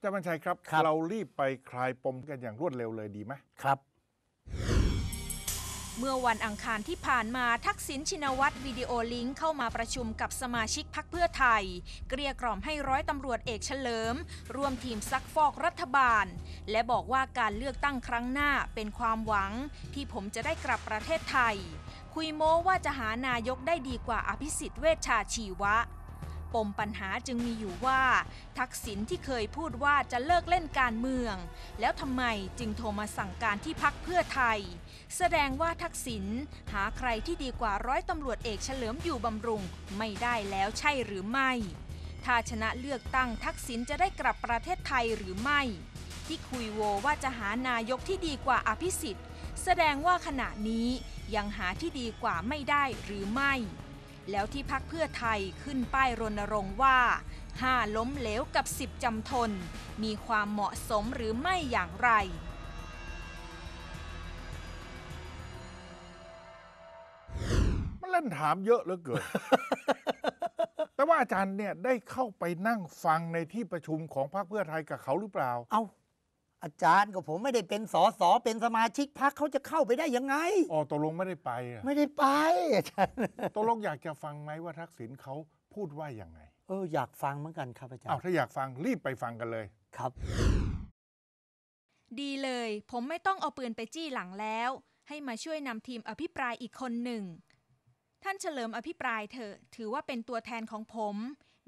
อาจารย์บัญชัยครับ ครับ เรารีบไปคลายปมกันอย่างรวดเร็วเลยดีไหมครับ เมื่อวันอังคารที่ผ่านมาทักษิณชินวัตรวิดีโอลิงก์เข้ามาประชุมกับสมาชิกพักเพื่อไทย เกลี้ยกล่อมให้ร้อยตำรวจเอกเฉลิม ร่วมทีมซักฟอกรัฐบาล และบอกว่าการเลือกตั้งครั้งหน้าเป็นความหวัง ที่ผมจะได้กลับประเทศไทย คุยโม้ว่าจะหานายกได้ดีกว่าอภิสิทธิ์เวชชาชีวะ ปมปัญหาจึงมีอยู่ว่า ทักษิณที่เคยพูดว่าจะเลิกเล่นการเมือง แล้วทำไมจึงโทรมาสั่งการที่พักเพื่อไทย แสดงว่าทักษิณหาใครที่ดีกว่าร้อยตำรวจเอกเฉลิมอยู่บำรุงไม่ได้แล้วใช่หรือไม่ ถ้าชนะเลือกตั้งทักษิณจะได้กลับประเทศไทยหรือไม่ ที่คุยโวว่าจะหานายกที่ดีกว่าอภิสิทธิ์ แสดงว่าขณะนี้ยังหาที่ดีกว่าไม่ได้หรือไม่ แล้วที่พักเพื่อไทยขึ้นป้ายรณรงค์ว่า 5 ล้มเหลวกับ 10 จำทน มีความเหมาะสมหรือไม่อย่างไรมันเล่นถามเยอะเหลือเกิน แต่ว่าอาจารย์เนี่ยได้เข้าไปนั่งฟังในที่ประชุมของพรรคเพื่อไทยกับเขาหรือเปล่า เอา อาจารย์กับผมไม่ได้เป็นสอสอเป็นสมาชิกพักเขาจะเข้าไปได้ยังไง อ๋อตกลงไม่ได้ไปอะไม่ได้ไปอาจารย์ตกลงอยากจะฟังไหมว่าทักษิณเขาพูดว่าอย่างไงเอออยากฟังเหมือนกันครับอาจารอ้าวย์ถ้าอยากฟังรีบไปฟังกันเลย ครับ ดีเลย ผมไม่ต้องเอาปืนไปจี้หลังแล้ว ให้มาช่วยนำทีมอภิปรายอีกคนหนึ่ง ท่านเฉลิมอภิปรายเถอะ ถือว่าเป็นตัวแทนของผม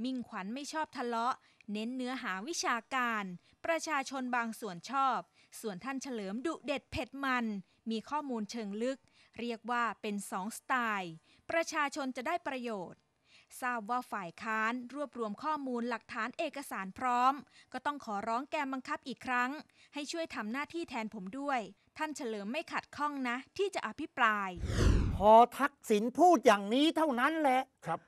มิ่งขวัญไม่ชอบทะเลาะ เน้นเนื้อหาวิชาการ ประชาชนบางส่วนชอบ ส่วนท่านเฉลิมดุเด็ดเผ็ดมัน มีข้อมูลเชิงลึก เรียกว่าเป็นสองสไตล์ ประชาชนจะได้ประโยชน์ ทราบว่าฝ่ายค้านรวบรวมข้อมูลหลักฐานเอกสารพร้อม ก็ต้องขอร้องแกมบังคับอีกครั้ง ให้ช่วยทำหน้าที่แทนผมด้วย ท่านเฉลิมไม่ขัดข้องนะ ที่จะอภิปราย พอทักษิณพูดอย่างนี้เท่านั้นแหละครับ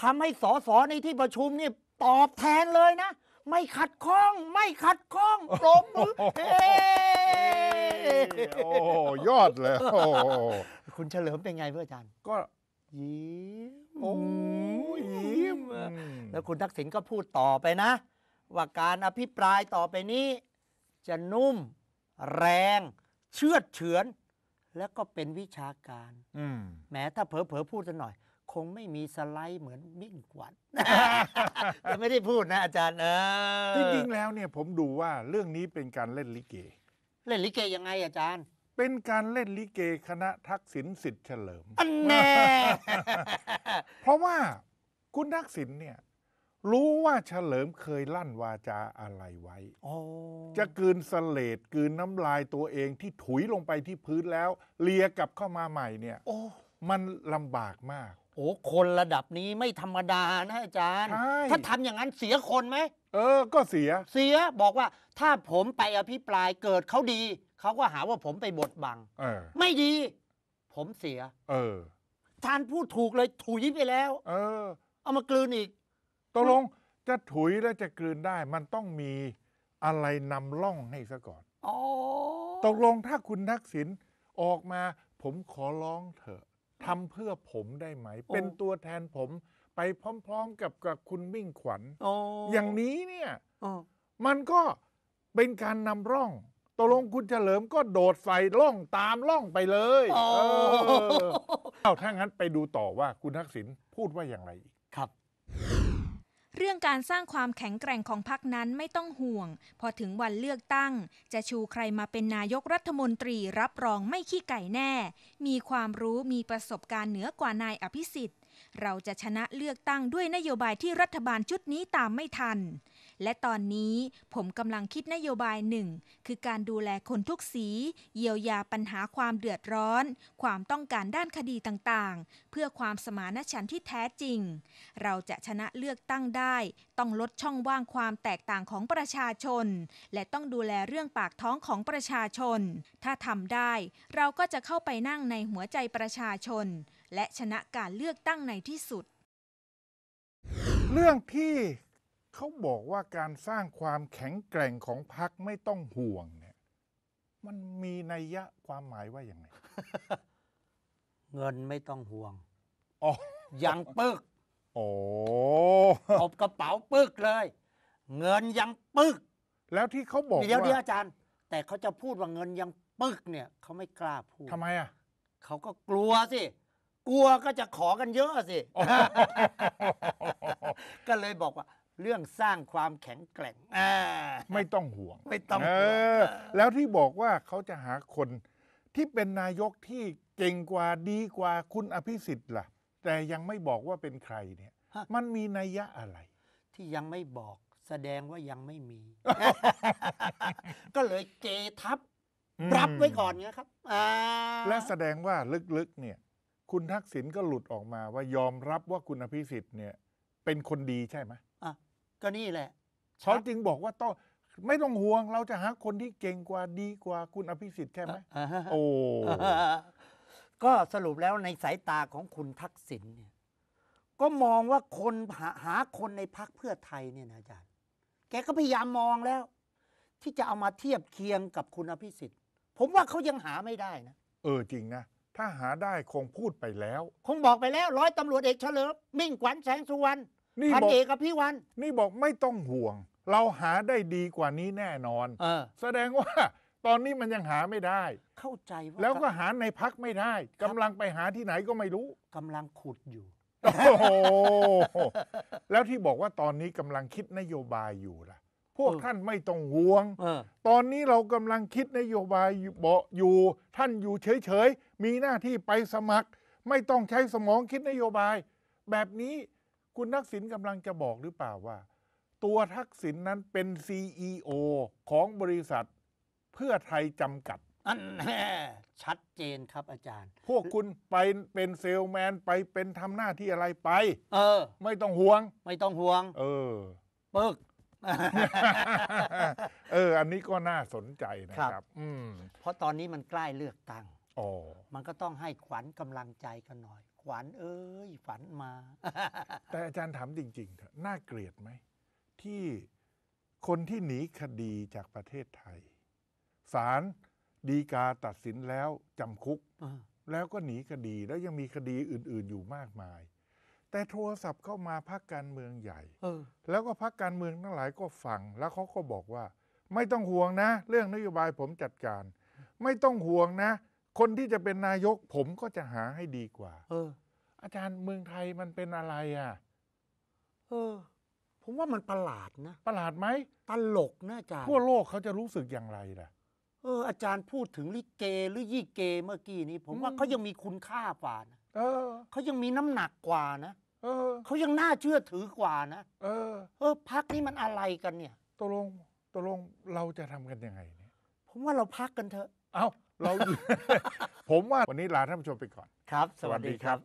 ทำให้สอสอในที่ประชุมนี่ ตอบแทนเลยนะ ไม่ขัดข้อง ไม่ขัดข้องปรบมือเฮ้โอ้ยอดเลยโอ้คุณเฉลิมเป็นไงเพื่ออาจารย์ ก็ยิ้มโอ้ยยิ้มแล้วคุณทักษิณก็พูดต่อไปนะ ว่าการอภิปรายต่อไปนี้ จะนุ่ม แรง เชื่อดเฉือน แล้วก็เป็นวิชาการอืมแม้ถ้าเผลอๆพูดสักหน่อย คงไม่มีสไลด์เหมือนมิ่งขวัญแต่ไม่ได้พูดนะอาจารย์เออจริงๆแล้วเนี่ยผมดูว่าเรื่องนี้เป็นการเล่นลิเก เล่นลิเกยังไงอาจารย์ เป็นการเล่นลิเกคณะทักษิณสิทธิ์เฉลิมอันแน่เพราะว่าคุณทักษิณเนี่ยรู้ว่าเฉลิมเคยลั่นวาจาอะไรไว้โอ้จะกลืนเสลดกลืนน้ำลายตัวเองที่ถุยลงไปที่พื้นแล้ว เลียกลับเข้ามาใหม่เนี่ยโอ้มันลำบากมากโอ้คนระดับนี้ไม่ธรรมดานะอาจารย์ ใช่ ถ้าทำอย่างนั้นเสียคนไหม เออ ก็เสีย เสียบอกว่าถ้าผมไปอภิปรายเกิดเขาดี เขาก็หาว่าผมไปบดบัง เออ ไม่ดี ผมเสียเออ ทานพูดถูกเลยถุยไปแล้ว เออเอามากลืนอีก ตกลงจะถุยและจะกลืนได้ มันต้องมีอะไรนำล่องให้ซะก่อน อ๋อตกลงถ้าคุณทักษิณออกมา ผมขอร้องเถอะ ทำเพื่อผมได้ไหม เป็นตัวแทนผมไปพร้อมๆกับกับคุณมิ่งขวัญอ๋ออย่างนี้เนี่ยอ๋อมันก็เป็นการนำร่องตกลงคุณเฉลิมก็โดดใส่ร่องตามร่องไปเลยอ๋อเออเอาถ้างั้นไปดูต่อว่าคุณทักษิณพูดว่าอย่างไรอีกครับ เรื่องการสร้างความแข็งแกร่งของพรรคนั้นไม่ต้องห่วง พอถึงวันเลือกตั้ง จะชูใครมาเป็นนายกรัฐมนตรีรับรองไม่ขี้ไก่แน่ มีความรู้มีประสบการณ์เหนือกว่านายอภิสิทธิ์ เราจะชนะเลือกตั้งด้วยนโยบายที่รัฐบาลชุดนี้ตามไม่ทัน และตอนนี้ผมกำลังคิดนโยบายหนึ่งคือการดูแลคนทุกสี เยียวยาปัญหาความเดือดร้อน ความต้องการด้านคดีต่างๆ เพื่อความสมานฉันท์ที่แท้จริง เราจะชนะเลือกตั้งได้ ต้องลดช่องว่างความแตกต่างของประชาชน และต้องดูแลเรื่องปากท้องของประชาชน ถ้าทำได้ เราก็จะเข้าไปนั่งในหัวใจประชาชน และชนะการเลือกตั้งในที่สุด เรื่องที่ เขาบอกว่าการสร้างความแข็งแกร่งของพรรคไม่ต้องห่วงเนี่ย มันมีนัยยะความหมายว่าอย่างไง เงินไม่ต้องห่วงอ๋อยังปึกโอ้ตบกระเป๋าปึกเลย เงินยังปึก แล้วที่เขาบอกเดี๋ยวเดี๋ยวว่าอาจารย์ แต่เขาจะพูดว่าเงินยังปึกเนี่ยเขาไม่กล้าพูดทำไมอะเขาก็กลัวสิกลัวก็จะขอกันเยอะสิ ก็เลยบอกว่า เรื่องสร้างความแข็งแกร่งอ่าไม่ต้องห่วงไม่ต้องเอห่วงอแล้วที่บอกว่าเขาจะหาคนที่เป็นนายกที่เก่งกว่าดีกว่าคุณอภิสิทธิ์ล่ะ แต่ยังไม่บอกว่าเป็นใครเนี่ย ฮะมันมีนัยยะอะไร ที่ยังไม่บอกแสดงว่ายังไม่มี ก็เลยเกทับอืมรับไว้ก่อนเงี้ยครับอ่าและแสดงว่าลึกๆเนี่ย คุณทักษิณก็หลุดออกมาว่ายอมรับว่าคุณอภิสิทธิ์เนี่ย เป็นคนดีใช่ไหมอะ ก็นี่แหละเขาจึงบอกว่าต้องไม่ต้องห่วงเราจะหาคนที่เก่งกว่าดีกว่าคุณอภิสิทธิ์ใช่ไหมอ่าฮะโอ้ก็สรุปแล้วในสายตาของคุณทักษิณเนี่ย ก็มองว่าคนหาหาคนในพักเพื่อไทยเนี่ยนะอาจารย์ แกก็พยายามมองแล้ว ที่จะเอามาเทียบเคียงกับคุณอภิสิทธิ์ ผมว่าเขายังหาไม่ได้นะเออจริงนะถ้าหาได้คงพูดไปแล้ว คงบอกไปแล้ว ร้อยตำรวจเอกเฉลิมมิ่งขวัญแสงสุวรรณ นี่พันบอกเอกอภิวัน นี่บอกไม่ต้องห่วง เราหาได้ดีกว่านี้แน่นอน เออ แสดงว่าตอนนี้มันยังหาไม่ได้ เข้าใจว่าแล้วก็หาในพักไม่ได้กำลังไปหาที่ไหนก็ไม่รู้ กำลังขุดอยู่ โอ้โหแล้วที่บอกว่าตอนนี้กำลังคิดนโยบายอยู่ล่ะ พวกเออ ท่านไม่ต้องห่วง เออ ตอนนี้เรากำลังคิดนโยบายอยู่เบาะอยู่ ท่านอยู่เฉยๆ มีหน้าที่ไปสมัคร ไม่ต้องใช้สมองคิดนโยบาย แบบนี้ คุณทักษิณกำลังจะบอกหรือเปล่าว่า ตัวทักษิณนนั้นเป็น CEO ของบริษัทเพื่อไทยจำกัด อันแน่ชัดเจนครับอาจารย์ พวกคุณไปเป็นเซลแมนไปเป็นทำหน้าที่อะไรไป เออ ไม่ต้องห่วง ไม่ต้องห่วง เออ ปึก เออ อันนี้ก็น่าสนใจนะคครัรับ บ อืมเพราะตอนนี้มันใกล้เลือกตั้ง อ๋อ มันก็ต้องให้ขวัญกำลังใจกันหน่อย ขวัญเอ้ยฝันมา แต่อาจารย์ถามจริงๆเถอะน่าเกลียดไหม ที่คนที่หนีคดีจากประเทศไทยศาลดีกาตัดสินแล้วจำคุกเออแล้วก็หนีคดีแล้วยังมีคดีอื่น ๆ อยู่มากมาย แต่โทรศัพท์เข้ามาพักการเมืองใหญ่เออแล้วก็พักการเมืองทั้งหลายก็ฟัง แล้วเขาก็บอกว่า ไม่ต้องห่วงนะ เรื่องนโยบายผมจัดการ ไม่ต้องห่วงนะ คนที่จะเป็นนายกผมก็จะหาให้ดีกว่า เออ อาจารย์เมืองไทยมันเป็นอะไรอะ เออ ผมว่ามันประหลาดนะประหลาดไหมตลกนะอาจารย์ทั่วโลกเขาจะรู้สึกอย่างไรล่ะ เอออาจารย์พูดถึงลิเกหรือยี่เกเมื่อกี้นี้ ผมว่าอืม เขายังมีคุณค่ากว่านะเออ เขายังมีน้ำหนักกว่านะเออ เขายังน่าเชื่อถือกว่านะเออเออพักนี้มันอะไรกันเนี่ย ตกลงตกลงเราจะทำกันยังไงเนี่ย ผมว่าเราพักกันเถอะ เอ้า เรา ผมว่าวันนี้ลาท่านผู้ชมไปก่อน ครับ สวัสดีครับ